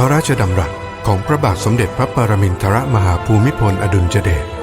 พระราชดำรัสของพระบาทสมเด็จพระปรมินทรมหาภูมิพลอดุลยเดช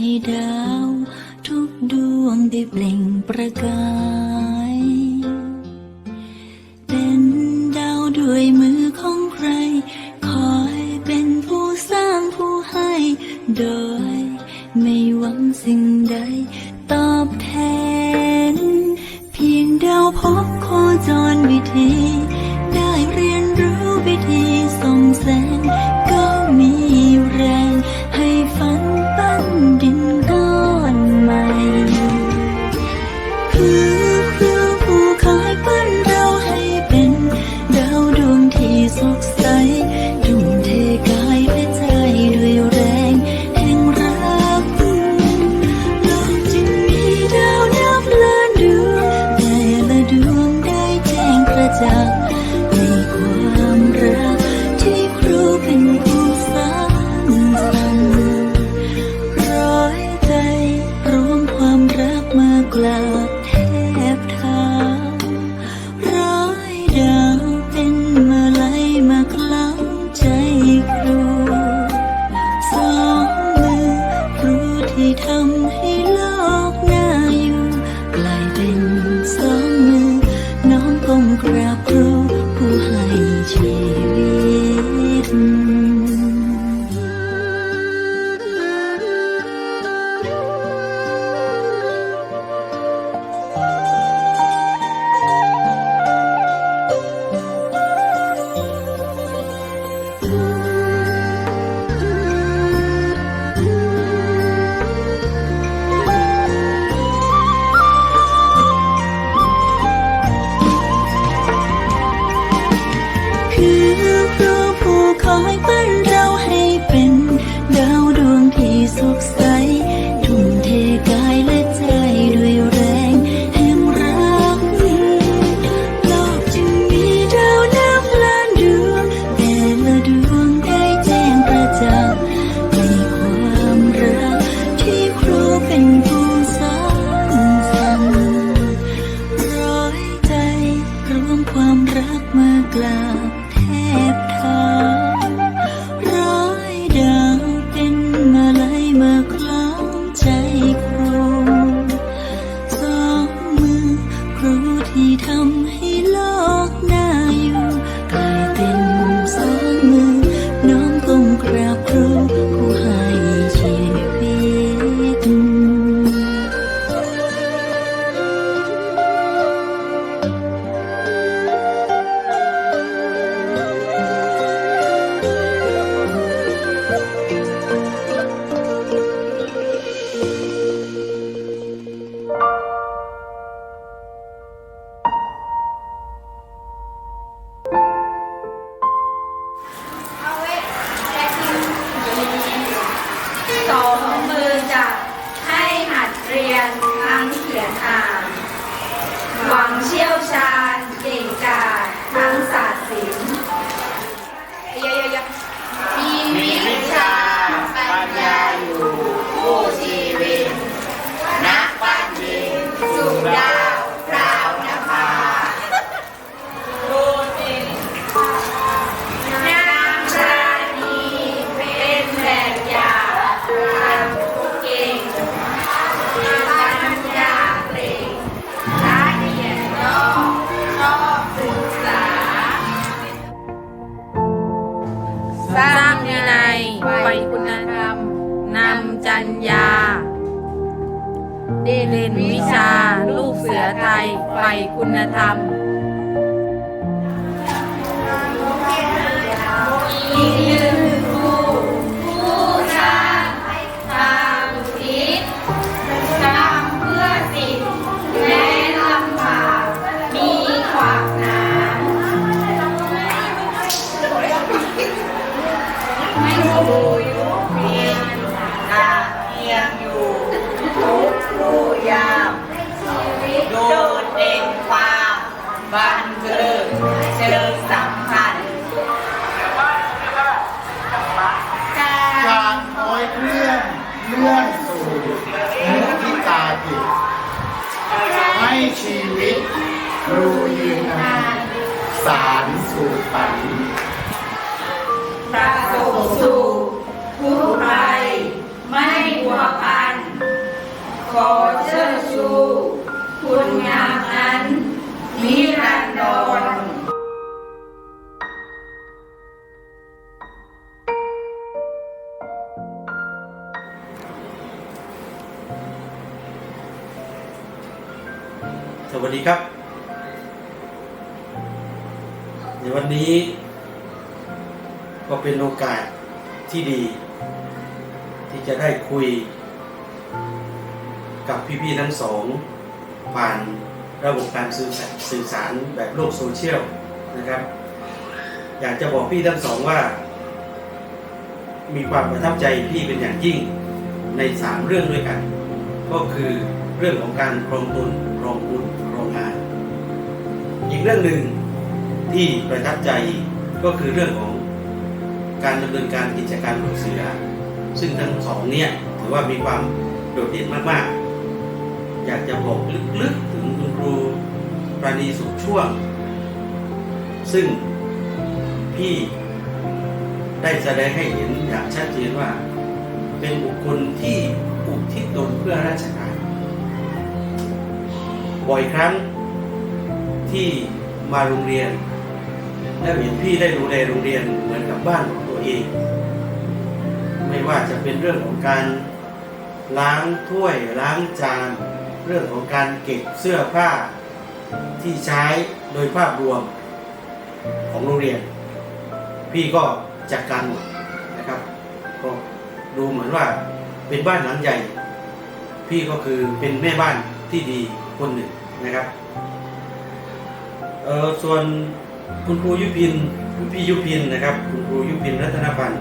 ให้ดาว ทุกดวงได้เปล่งประกาย เป็นดาวด้วยมือของใคร คอยเป็นผู้สร้างผู้ให้ โดยไม่หวังสิ่งใด ตอบแทน เพียงดาวพบ ร้างวินัยไปคุณธรรมนำจัญญา เด่นวิชา ลูกเสือไทยไปคุณธรรมอีน ให้ชีวิตรู้ยืนนานสารสู่ฝันประสบสู่ผู้ภัยไม่หัวพัน ขอเชิดชูคุณงามนั้นนิรันดร สวัสดีครับ ในวันนี้ก็เป็นโอกาสที่ดี ที่จะได้คุย กับพี่ๆทั้งสอง ผ่านระบบการสื่อสารสื่อสารแบบโลกโซเชียลนะครับ อยากจะบอกพี่ทั้งสองว่า มีความประทับใจพี่เป็นอย่างยิ่งในสามเรื่องด้วยกัน ก็คือเรื่องของการครองตน กเรื่องหนึ่งที่ประทับใจก็คือเรื่องของการดำเนินการกิจการลูกเสือ ซึ่งทั้งสองเนี่ยถือว่ามีความโดดเด่นมากๆ อยากจะบอกลึกๆถึงคุณครูปราณีสุขช่วง ซึ่งพี่ได้แสดงให้เห็นอย่างชัดเจนว่า เป็นบุคคลที่อุทิศตนเพื่อราชการบ่อยครั้ง ที่มาโรงเรียน แล้วเห็นพี่ได้ดูแลโรงเรียนเหมือนกับบ้านของตัวเอง ไม่ว่าจะเป็นเรื่องของการล้างถ้วยล้างจาน เรื่องของการเก็บเสื้อผ้าที่ใช้โดยภาพรวมของโรงเรียน พี่ก็จัดการหมดนะครับก็ดูเหมือนว่าเป็นบ้านหลังใหญ่ พี่ก็คือเป็นแม่บ้านที่ดีคนหนึ่งนะครับ เออส่วนคุณครูยุพินคุณพี่ยุพินนะครับ คุณครูยุพินรัตนพันธ์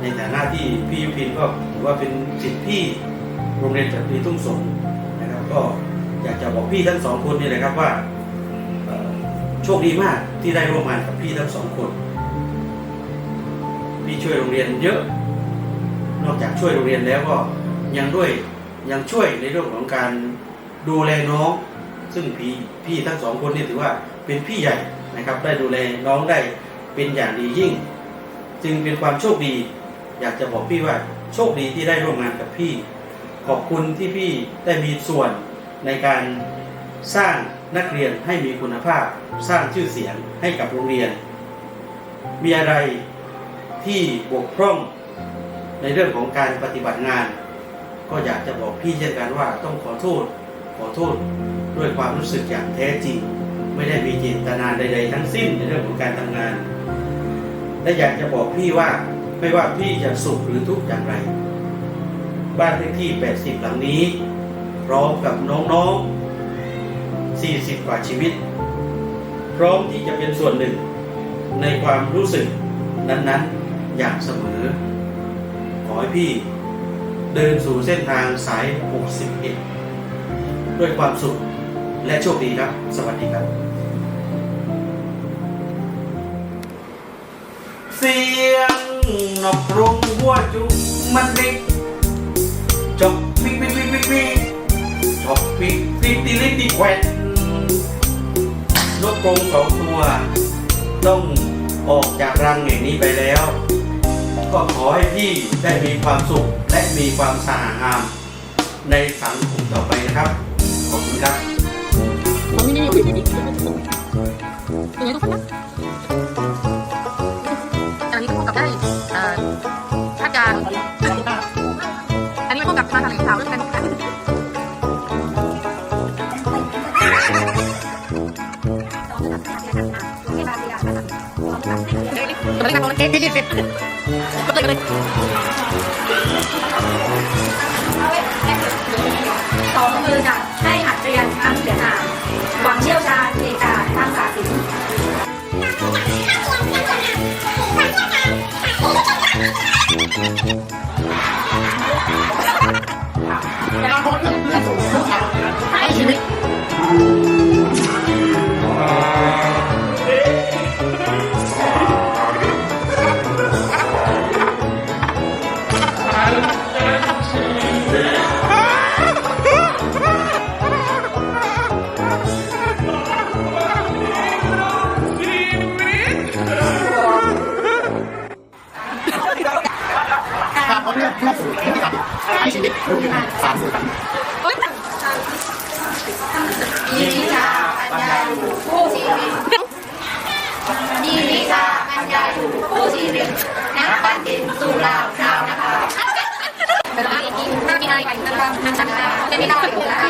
ในฐานะที่พี่ยุพินก็ถือว่าเป็นศิษย์พี่โรงเรียนจักรีทุ่งสงนะครับก็อยากจะบอกพี่ทั้งสองคนนี่เลยครับว่าโชคดีมากที่ได้ร่วมงานกับพี่ทั้งสองคนพี่ช่วยโรงเรียนเยอะ นอกจากช่วยโรงเรียนแล้วก็ยังด้วยยังช่วยในเรื่องของการดูแลน้อง ซึ่งพี่พี่ทั้งสองคนนี่ถือว่าเป็นพี่ใหญ่นะครับ ได้ดูแลน้องได้เป็นอย่างดียิ่ง จึงเป็นความโชคดี อยากจะบอกพี่ว่าโชคดีที่ได้ร่วมงานกับพี่ ขอบคุณที่พี่ได้มีส่วนในการสร้างนักเรียนให้มีคุณภาพ สร้างชื่อเสียงให้กับโรงเรียน มีอะไรที่บกพร่องในเรื่องของการปฏิบัติงาน ก็อยากจะบอกพี่เช่นกันว่าต้องขอโทษ ขอโทษ ด้วยความรู้สึกอย่างแท้จริง ไม่ได้มีเจตนาใด ๆ ทั้งสิ้นในเรื่องของการทำงาน และอยากจะบอกพี่ว่าไม่ว่าพี่จะสุขหรือทุกข์อย่างไร บ้านเลขที่ 80 หลังนี้ พร้อมกับน้องๆ 40 กว่าชีวิต พร้อมที่จะเป็นส่วนหนึ่ง ในความรู้สึกนั้นๆอย่างเสมอ ขอให้พี่เดินสู่เส้นทางสาย 61 ด้วยความสุข และโชคดีครับ สวัสดีครับ เสียงนกกรงหัวจุกมันเด็กจบปิ๊กปิ๊กปิ๊กปิ๊กปิ๊กจบปิ๊กปิ๊กตีลิกตีแควดนกกรงสองตัว ต้องออกจากรังแห่งนี้ไปแล้ว ก็ขอให้พี่ได้มีความสุขและมีความสะอางามในสังคมต่อไปนะครับ ขอบคุณครับ นี่นี่นี่ยังไงทุกคนนะอันนี้คู่กับได้คาดการอันนี้คู่กับมาทางสาวด้วยกันค่ะกำลังนั่งมันเก๊กเก๊กเก๊กก็เลยก็เลยสองมือจะให้อัดเรียนอันเสียงอ่าน หวังเชี่ยวชาญในการรักษาศิลป์อนาคตเลื่อนสู่ลูกชายให้ชีวิต หนึ่งนักปั้นดินสู่ลาวคราวนะคะแต่ถ้ามีถ้ามีอะไรไปนะครับจะมีเราอยู่ได้